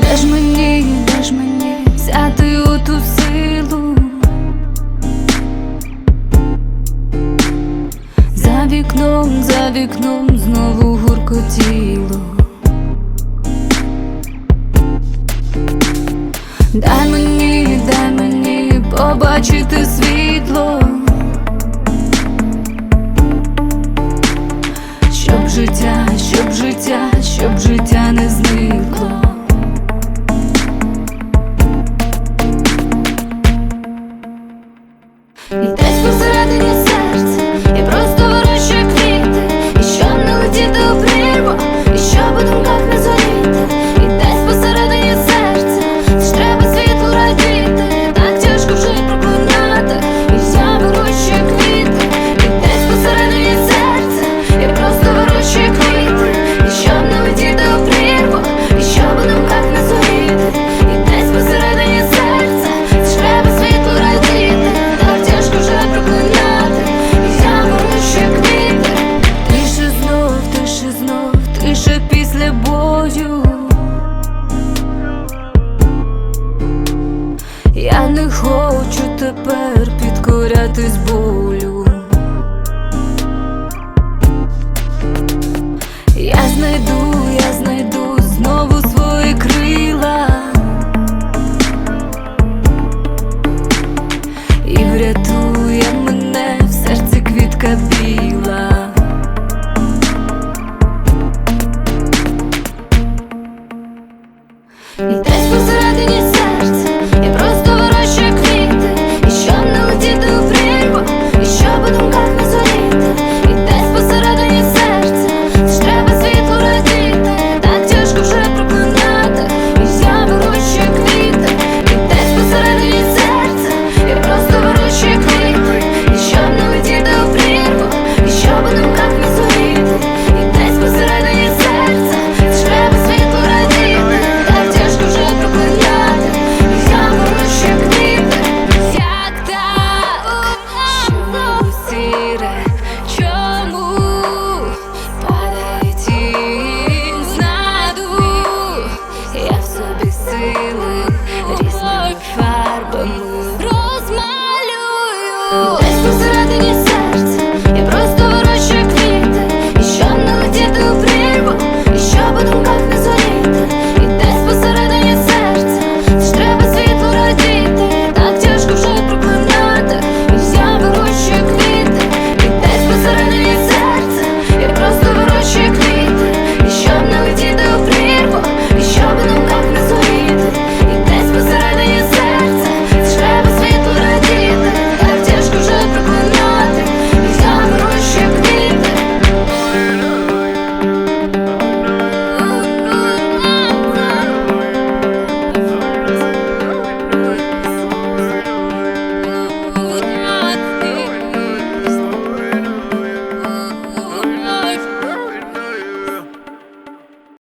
Де ж мені, де ж мені взяти оту силу за вікном, за вікном знову гуркотіло Дай мені, дай мені побачити. життя, щоб життя, щоб життя не зникло. тобою, я не хочу тепер підкоряти з болю. Я знайду. nothing is